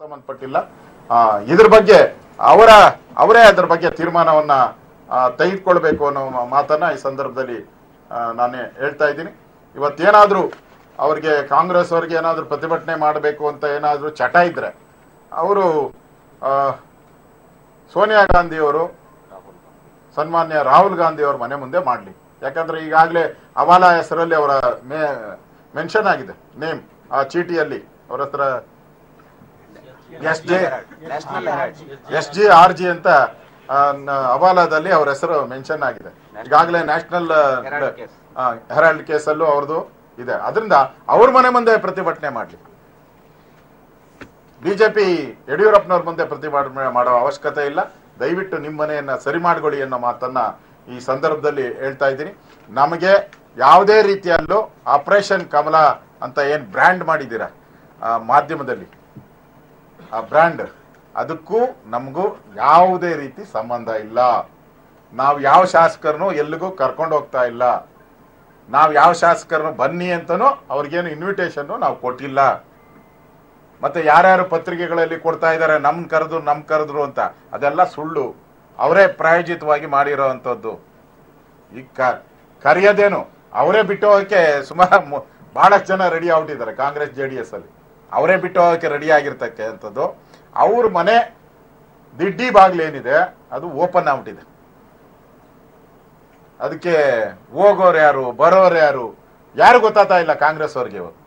ಸಂಬಂಧಪಟ್ಟಿಲ್ಲ. ಇದ್ರ ಬಗ್ಗೆ ಅವರ, ಅವರೇ ಅದ್ರ ಬಗ್ಗೆ ತೀರ್ಮಾನವನ್ನ ತೆಗೆದುಕೊಳ್ಬೇಕು ಅನ್ನೋ ಮಾತನ್ನ ಈ ಸಂದರ್ಭದಲ್ಲಿ ನಾನು ಹೇಳ್ತಾ ಇದ್ದೀನಿ. ಇವತ್ತೇನಾದ್ರೂ ಅವ್ರಿಗೆ, ಕಾಂಗ್ರೆಸ್ ಅವ್ರಿಗೆ ಏನಾದ್ರೂ ಪ್ರತಿಭಟನೆ ಮಾಡಬೇಕು ಅಂತ ಏನಾದ್ರೂ ಚಟ ಇದ್ರೆ, ಅವರು ಸೋನಿಯಾ ಗಾಂಧಿ ಅವರು, ಸನ್ಮಾನ್ಯ ರಾಹುಲ್ ಗಾಂಧಿ ಅವ್ರ ಮನೆ ಮುಂದೆ ಮಾಡಲಿ. ಯಾಕಂದ್ರೆ ಈಗಾಗಲೇ ಅವಾಲ ಹೆಸರಲ್ಲಿ ಅವರ ಮೆನ್ಷನ್ ಆಗಿದೆ, ನೇಮ್, ಆ ಚೀಟಿಯಲ್ಲಿ, ಅವರ ಹತ್ರ S J. S G R G ಅಂತ ಹವಾಲಾದಲ್ಲಿ ಅವ್ರ ಹೆಸರು ಮೆನ್ಷನ್ ಆಗಿದೆ. ಈಗಾಗಲೇ ನ್ಯಾಷನಲ್ ಹೆರಾಲ್ಡ್ ಕೇಸಲ್ಲೂ ಅವ್ರದ್ದು ಇದೆ. ಅದರಿಂದ ಅವ್ರ ಮನೆ ಮುಂದೆ ಪ್ರತಿಭಟನೆ ಮಾಡಲಿ. ಬಿಜೆಪಿ ಯಡಿಯೂರಪ್ಪನವ್ರ ಮುಂದೆ ಪ್ರತಿಭಟನೆ ಮಾಡೋ ಅವಶ್ಯಕತೆ ಇಲ್ಲ. ದಯವಿಟ್ಟು ನಿಮ್ಮ ಮನೆಯನ್ನ ಸರಿ ಮಾಡ್ಕೊಳ್ಳಿ ಅನ್ನೋ ಮಾತನ್ನ ಈ ಸಂದರ್ಭದಲ್ಲಿ ಹೇಳ್ತಾ ಇದ್ದೀನಿ. ನಮಗೆ ಯಾವುದೇ ರೀತಿಯಲ್ಲೂ ಆಪರೇಷನ್ ಕಮಲ ಅಂತ ಏನ್ ಬ್ರ್ಯಾಂಡ್ ಮಾಡಿದ್ದೀರಾ? ಮಾಧ್ಯಮದಲ್ಲಿ. ಆ ಬ್ರ್ಯಾಂಡ್, ಅದಕ್ಕೂ ನಮಗೂ ಯಾವುದೇ ರೀತಿ ಸಂಬಂಧ ಇಲ್ಲ. ನಾವು ಯಾವ ಶಾಸಕರನ್ನು ಎಲ್ಲಿಗೂ ಕರ್ಕೊಂಡು ಹೋಗ್ತಾ ಇಲ್ಲ. ನಾವು ಯಾವ ಶಾಸಕರನ್ನು ಬನ್ನಿ ಅಂತನೂ ಅವ್ರಿಗೇನು ಇನ್ವಿಟೇಷನ್ ನಾವು ಕೊಟ್ಟಿಲ್ಲ. ಮತ್ತೆ ಯಾರ್ಯಾರು ಪತ್ರಿಕೆಗಳಲ್ಲಿ ಕೊಡ್ತಾ ಇದ್ದಾರೆ ನಮ್ಮ ಕರೆದ್ರು ನಮ್ಮ ಕರೆದ್ರು ಅಂತ, ಅದೆಲ್ಲ ಸುಳ್ಳು. ಅವರೇ ಪ್ರಾಯೋಜಿತವಾಗಿ ಮಾಡಿರೋ ಅಂಥದ್ದು ಈಗ ಕರೆಯೋದೇನು, ಅವರೇ ಬಿಟ್ಟು ಹೋಗಕ್ಕೆ ಸುಮಾರು ಬಹಳಷ್ಟು ಜನ ರೆಡಿ ಆಗ್ಬಿಟ್ಟಿದ್ದಾರೆ ಕಾಂಗ್ರೆಸ್ ಜೆ ಡಿ ಎಸ್ ಅಲ್ಲಿ. ಅವರೇ ಬಿಟ್ಟು ಹೋಗಕ್ಕೆ ರೆಡಿ ಆಗಿರ್ತಕ್ಕೆ ಅಂಥದ್ದು ಅವ್ರ ಮನೆ ದಿಡ್ಡಿ ಏನಿದೆ, ಅದು ಓಪನ್ ಆಗ್ಬಿಟ್ಟಿದೆ. ಅದಕ್ಕೆ ಹೋಗೋರು ಯಾರು, ಬರೋರು ಯಾರು ಯಾರು ಗೊತ್ತಾಗ್ತಾ ಇಲ್ಲ ಕಾಂಗ್ರೆಸ್ ಅವ್ರಿಗೆ ಇವತ್ತು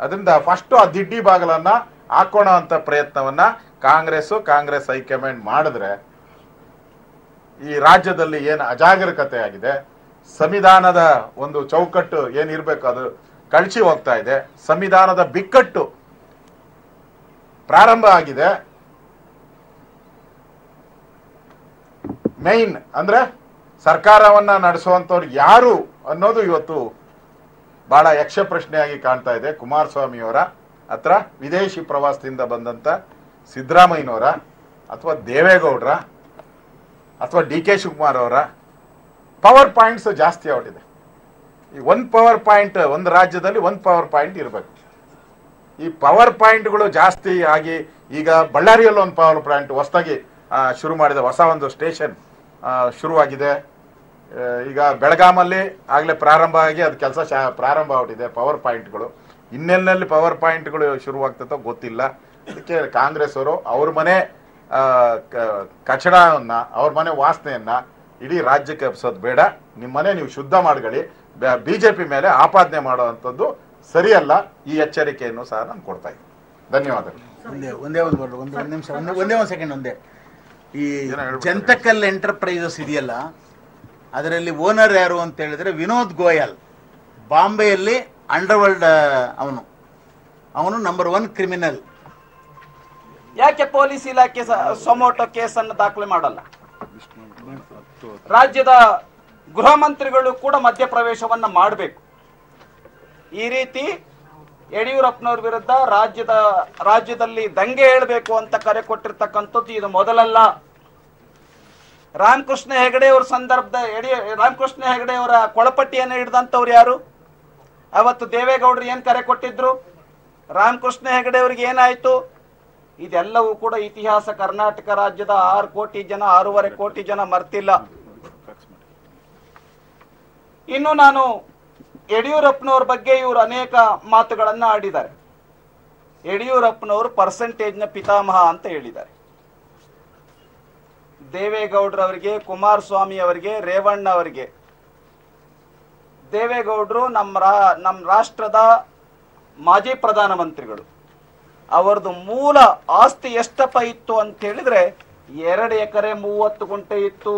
ಅದರಿಂದ ಫಸ್ಟ್ ಆ ದಿಡ್ಡಿ ಬಾಗಿಲನ್ನ ಹಾಕೋಣ ಅಂತ ಪ್ರಯತ್ನವನ್ನ ಕಾಂಗ್ರೆಸ್ ಕಾಂಗ್ರೆಸ್ ಹೈಕಮಾಂಡ್ ಮಾಡಿದ್ರೆ ಈ ರಾಜ್ಯದಲ್ಲಿ ಏನು ಅಜಾಗರೂಕತೆ ಆಗಿದೆ, ಸಂವಿಧಾನದ ಒಂದು ಚೌಕಟ್ಟು ಏನಿರ್ಬೇಕು ಅದು ಕಳಚಿ ಹೋಗ್ತಾ ಇದೆ. ಸಂವಿಧಾನದ ಬಿಕ್ಕಟ್ಟು ಪ್ರಾರಂಭ ಆಗಿದೆ. ಮೇನ್ ಅಂದ್ರೆ ಸರ್ಕಾರವನ್ನ ನಡೆಸುವಂತವ್ರು ಯಾರು ಅನ್ನೋದು ಇವತ್ತು ಬಹಳ ಯಕ್ಷ ಪ್ರಶ್ನೆಯಾಗಿ ಕಾಣ್ತಾ ಇದೆ. ಕುಮಾರಸ್ವಾಮಿಯವರ ಹತ್ರ, ವಿದೇಶಿ ಪ್ರವಾಸದಿಂದ ಬಂದಂತ ಸಿದ್ದರಾಮಯ್ಯನವರ ಅಥವಾ ದೇವೇಗೌಡರ ಅಥವಾ ಡಿ ಕೆ ಶಿವಕುಮಾರ್ ಅವರ ಪವರ್ ಪಾಯಿಂಟ್ಸ್ ಜಾಸ್ತಿ ಆಗ್ಬಿಟ್ಟಿದೆ ಈ ಒಂದು ಪವರ್ ಪಾಯಿಂಟ್ ಒಂದು ರಾಜ್ಯದಲ್ಲಿ ಒಂದು ಪವರ್ ಪಾಯಿಂಟ್ ಇರಬೇಕು. ಈ ಪವರ್ ಪಾಯಿಂಟ್ಗಳು ಜಾಸ್ತಿ ಆಗಿ ಈಗ ಬಳ್ಳಾರಿಯಲ್ಲಿ ಒಂದು ಪವರ್ ಪಾಯಿಂಟ್ ಹೊಸದಾಗಿ ಶುರು ಮಾಡಿದೆ ಹೊಸ ಒಂದು ಸ್ಟೇಷನ್ ಶುರುವಾಗಿದೆ. ಈಗ ಬೆಳಗಾಮಲ್ಲಿ ಆಗಲೇ ಪ್ರಾರಂಭ ಆಗಿ ಅದು ಕೆಲಸ ಪ್ರಾರಂಭ ಆಗ್ಬಿಟ್ಟಿದೆ ಪವರ್ ಪಾಯಿಂಟ್ಗಳು ಇನ್ನೆಲ್ಲಿ ಪವರ್ ಪಾಯಿಂಟ್ಗಳು ಶುರುವಾಗ್ತದೋ ಗೊತ್ತಿಲ್ಲ. ಅದಕ್ಕೆ ಕಾಂಗ್ರೆಸ್ ಅವರು ಅವ್ರ ಮನೆ ಕಚಡವನ್ನ ಅವ್ರ ಮನೆ ವಾಸನೆಯನ್ನು ಇಡೀ ರಾಜ್ಯಕ್ಕೆ ಹಬ್ಸೋದು ಬೇಡ. ನಿಮ್ಮ ಮನೆ ನೀವು ಶುದ್ಧ ಮಾಡ್ಕೊಳ್ಳಿ. ಬಿಜೆಪಿ ಮೇಲೆ ಆಪಾದನೆ ಮಾಡುವಂಥದ್ದು ಸರಿಯಲ್ಲ. ಈ ಎಚ್ಚರಿಕೆಯನ್ನು ಸಹ ನಾನು ಕೊಡ್ತಾ ಇದ್ದೀನಿ. ಧನ್ಯವಾದಗಳು. ಒಂದೇ ಒಂದೇ ಒಂದು ಬರ್ಬೋದು ಒಂದು ಒಂದು ನಿಮಿಷ ಒಂದೇ ಒಂದೇ ಒಂದು ಸೆಕೆಂಡ್ ಒಂದೇ. ಈ. ಜಂತಕಲ್ ಎಂಟರ್ಪ್ರೈಸಸ್ ಇದೆಯಲ್ಲ ಅದರಲ್ಲಿ ಓನರ್ ಯಾರು ಅಂತ ಹೇಳಿದ್ರೆ ವಿನೋದ್ ಗೋಯಲ್. ಬಾಂಬೆಯಲ್ಲಿ ಅಂಡರ್ವರ್ಲ್ಡ್ ಅವನು. ಅವನು ನಂಬರ್ ಒನ್ ಕ್ರಿಮಿನಲ್ ಯಾಕೆ ಪೊಲೀಸ್ ಇಲಾಖೆ ಸೊಮೋಟೋ ಕೇಸನ್ನು ದಾಖಲೆ ಮಾಡಲ್ಲ? ರಾಜ್ಯದ ಗೃಹ ಮಂತ್ರಿಗಳು ಕೂಡ ಮಧ್ಯಪ್ರವೇಶವನ್ನು ಮಾಡಬೇಕು. ಈ ರೀತಿ ಯಡಿಯೂರಪ್ಪನವ್ರ ವಿರುದ್ಧ ರಾಜ್ಯದ, ರಾಜ್ಯದಲ್ಲಿ ದಂಗೆ ಹೇಳಬೇಕು ಅಂತ ಕರೆ ಕೊಟ್ಟಿರ್ತಕ್ಕಂಥದ್ದು ಇದು ಮೊದಲಲ್ಲ. ರಾಮಕೃಷ್ಣ ಹೆಗಡೆ ಅವರ ಸಂದರ್ಭದ, ಯಡಿ, ರಾಮಕೃಷ್ಣ ಹೆಗಡೆ ಅವರ ಕೊಳಪಟ್ಟಿಯನ್ನು ಹಿಡಿದಂಥವ್ರು ಯಾರು? ಅವತ್ತು ದೇವೇಗೌಡರು ಏನು ಕರೆ ಕೊಟ್ಟಿದ್ರು? ರಾಮಕೃಷ್ಣ ಹೆಗಡೆ ಅವ್ರಿಗೆ ಏನಾಯ್ತು? ಇದೆಲ್ಲವೂ ಕೂಡ ಇತಿಹಾಸ ಕರ್ನಾಟಕ ರಾಜ್ಯದ ಆರು ಕೋಟಿ ಜನ, ಆರೂವರೆ ಕೋಟಿ ಜನ ಮರ್ತಿಲ್ಲ. ಇನ್ನು ನಾನು ಯಡಿಯೂರಪ್ಪನವ್ರ ಬಗ್ಗೆ ಇವರು ಅನೇಕ ಮಾತುಗಳನ್ನು ಆಡಿದ್ದಾರೆ. ಯಡಿಯೂರಪ್ಪನವರು ಪರ್ಸೆಂಟೇಜ್ನ ಪಿತಾಮಹ ಅಂತ ಹೇಳಿದ್ದಾರೆ. ದೇವೇಗೌಡರವರಿಗೆ ಕುಮಾರಸ್ವಾಮಿ ಅವರಿಗೆ, ರೇವಣ್ಣ ಅವರಿಗೆ. ದೇವೇಗೌಡರು ನಮ್ಮ ರಾ, ನಮ್ಮ ರಾಷ್ಟ್ರದ ಮಾಜಿ ಪ್ರಧಾನಮಂತ್ರಿಗಳು. ಅವರದು ಮೂಲ ಆಸ್ತಿ ಎಷ್ಟಪ್ಪ ಇತ್ತು ಅಂತ ಹೇಳಿದ್ರೆ ಎರಡು ಎಕರೆ ಮೂವತ್ತು ಗುಂಟೆ ಇತ್ತು.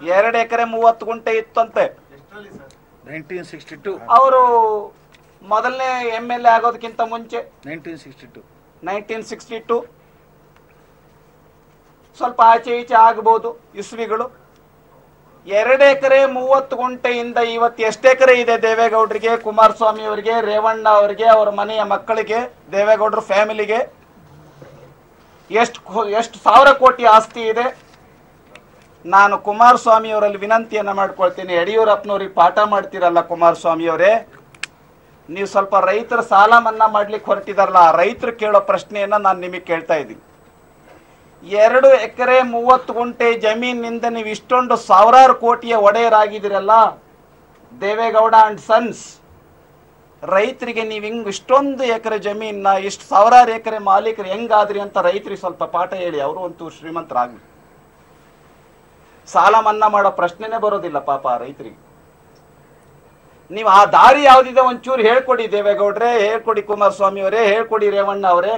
ಎರಡು ಎಕರೆ ಮೂವತ್ತು ಗುಂಟೆ ಇತ್ತಂತೆ. ಅವರು ಮೊದಲನೇ ಎಂ ಎಲ್ ಎ ಆಗೋದಕ್ಕಿಂತ ಮುಂಚೆ. Nineteen sixty two. ಸ್ವಲ್ಪ ಆಚೆ ಈಚೆ ಆಗಬಹುದು ಇಸ್ವಿಗಳು. ಎರಡು ಎಕರೆ ಮೂವತ್ತು ಗುಂಟೆಯಿಂದ ಇವತ್ತು ಎಷ್ಟು ಎಕರೆ ಇದೆ ದೇವೇಗೌಡರಿಗೆ ಕುಮಾರಸ್ವಾಮಿ ಅವರಿಗೆ ರೇವಣ್ಣ ಅವರಿಗೆ ಅವರ ಮನೆಯ ಮಕ್ಕಳಿಗೆ ದೇವೇಗೌಡರ ಫ್ಯಾಮಿಲಿಗೆ? ಎಷ್ಟು ಎಷ್ಟು ಸಾವಿರ ಕೋಟಿ ಆಸ್ತಿ ಇದೆ? ನಾನು ಕುಮಾರಸ್ವಾಮಿ ಅವರಲ್ಲಿ ವಿನಂತಿಯನ್ನ ಮಾಡ್ಕೊಳ್ತೀನಿ. ಯಡಿಯೂರಪ್ಪನವ್ರಿಗೆ ಪಾಠ ಮಾಡ್ತೀರಲ್ಲ ಕುಮಾರಸ್ವಾಮಿ ಅವರೇ ನೀವು ಸ್ವಲ್ಪ ರೈತರ ಸಾಲ ಮನ್ನಾ ಮಾಡ್ಲಿಕ್ಕೆ ಹೊರಟಿದಾರಲ್ಲ, ಆ ರೈತರು ಕೇಳೋ ಪ್ರಶ್ನೆಯನ್ನ ನಾನು ನಿಮಗೆ ಕೇಳ್ತಾ ಇದ್ದೀನಿ. ಎರಡು ಎಕರೆ ಮೂವತ್ತು ಗುಂಟೆ ಜಮೀನಿನಿಂದ ನೀವು ಇಷ್ಟೊಂದು ಸಾವಿರಾರು ಕೋಟಿಯ ಒಡೆಯರಾಗಿದ್ದೀರಲ್ಲ, ದೇವೇಗೌಡ ಅಂಡ್ ಸನ್ಸ್, ರೈತರಿಗೆ ನೀವು ಹಿಂಗ್ ಇಷ್ಟೊಂದು ಎಕರೆ ಜಮೀನನ್ನ, ಇಷ್ಟು ಸಾವಿರಾರು ಎಕರೆ ಮಾಲೀಕರು ಹೆಂಗಾದ್ರಿ ಅಂತ ರೈತರಿಗೆ ಸ್ವಲ್ಪ ಪಾಠ ಹೇಳಿ. ಅವರು ಅಂತೂ ಶ್ರೀಮಂತರಾಗ್ಲಿ. ಸಾಲ ಮನ್ನಾ ಮಾಡೋ ಪ್ರಶ್ನೆನೇ ಬರೋದಿಲ್ಲ ಪಾಪ ರೈತರಿಗೆ. ನೀವು ಆ ದಾರಿ ಯಾವ್ದಿದೆ ಒಂಚೂರು ಹೇಳ್ಕೊಡಿ ದೇವೇಗೌಡ್ರೆ, ಹೇಳ್ಕೊಡಿ ಕುಮಾರಸ್ವಾಮಿ ಅವರೇ ಹೇಳ್ಕೊಡಿ ರೇವಣ್ಣ ಅವರೇ.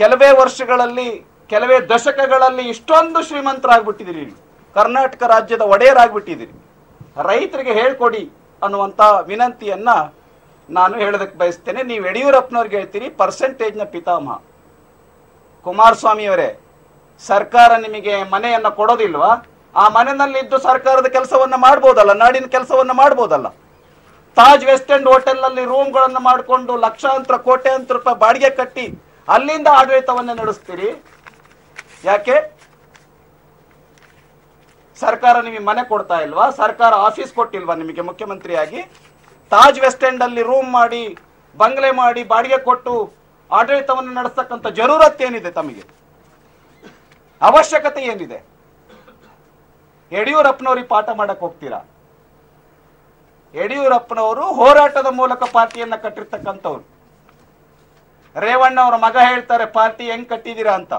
ಕೆಲವೇ ವರ್ಷಗಳಲ್ಲಿ, ಕೆಲವೇ ದಶಕಗಳಲ್ಲಿ ಇಷ್ಟೊಂದು ಶ್ರೀಮಂತರಾಗ್ಬಿಟ್ಟಿದ್ದೀರಿ. ಕರ್ನಾಟಕ ರಾಜ್ಯದ ಒಡೆಯರಾಗ್ಬಿಟ್ಟಿದ್ದೀರಿ. ರೈತರಿಗೆ ಹೇಳ್ಕೊಡಿ ಅನ್ನುವಂಥ ವಿನಂತಿಯನ್ನ ನಾನು ಹೇಳೋದಕ್ಕೆ ಬಯಸ್ತೇನೆ. ನೀವು ಯಡಿಯೂರಪ್ಪನವ್ರಿಗೆ ಹೇಳ್ತೀರಿ ಪರ್ಸೆಂಟೇಜ್ನ ಪಿತಾಮಹ. ಕುಮಾರಸ್ವಾಮಿ ಅವರೇ ಸರ್ಕಾರ ನಿಮಗೆ ಮನೆಯನ್ನ ಕೊಡೋದಿಲ್ವಾ? ಆ ಮನೆಯಲ್ಲಿ ಇದ್ದು ಸರ್ಕಾರದ ಕೆಲಸವನ್ನ ಮಾಡ್ಬೋದಲ್ಲ, ನಾಡಿನ ಕೆಲಸವನ್ನ ಮಾಡ್ಬೋದಲ್ಲ? ತಾಜ್ ವೆಸ್ಟ್ ಎಂಡ್ ಹೋಟೆಲ್ನಲ್ಲಿ ರೂಮ್ಗಳನ್ನು ಮಾಡಿಕೊಂಡು ಲಕ್ಷಾಂತರ, ಕೋಟ್ಯಾಂತರ ರೂಪಾಯಿ ಬಾಡಿಗೆ ಕಟ್ಟಿ ಅಲ್ಲಿಂದ ಆಡಳಿತವನ್ನ ನಡೆಸ್ತೀರಿ? ಯಾಕೆ? ಸರ್ಕಾರ ನಿಮಗೆ ಮನೆ ಕೊಡ್ತಾ ಇಲ್ವಾ? ಸರ್ಕಾರ ಆಫೀಸ್ ಕೊಟ್ಟಿಲ್ವಾ ನಿಮಗೆ ಮುಖ್ಯಮಂತ್ರಿಯಾಗಿ? ತಾಜ್ ವೆಸ್ಟ್ ಎಂಡ್ ಅಲ್ಲಿ ರೂಮ್ ಮಾಡಿ, ಬಂಗ್ಲೆ ಮಾಡಿ ಬಾಡಿಗೆ ಕೊಟ್ಟು ಆಡಳಿತವನ್ನು ನಡೆಸ್ತಕ್ಕಂಥ ಜರೂರತ್ ಏನಿದೆ ತಮಗೆ? ಅವಶ್ಯಕತೆ ಏನಿದೆ? ಯಡಿಯೂರಪ್ಪನವ್ರಿಗೆ ಪಾಠ ಮಾಡಕ್ ಹೋಗ್ತೀರಾ? ಯಡಿಯೂರಪ್ಪನವರು ಹೋರಾಟದ ಮೂಲಕ ಪಾರ್ಟಿಯನ್ನ ಕಟ್ಟಿರ್ತಕ್ಕಂಥವ್ರು. ರೇವಣ್ಣ ಅವರ ಮಗ ಹೇಳ್ತಾರೆ, ಪಾರ್ಟಿ ಹೆಂಗ್ ಕಟ್ಟಿದೀರಾ ಅಂತ?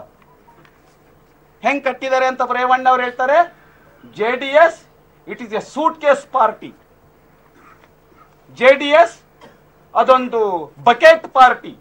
ಹೆಂಗ್ ಕಟ್ಟಿದ್ದಾರೆ ಅಂತ ರೇವಣ್ಣ ಅವ್ರು ಹೇಳ್ತಾರೆ, J D S it is a suitcase party J D S ಅದೊಂದು ಬಕೆಟ್ ಪಾರ್ಟಿ.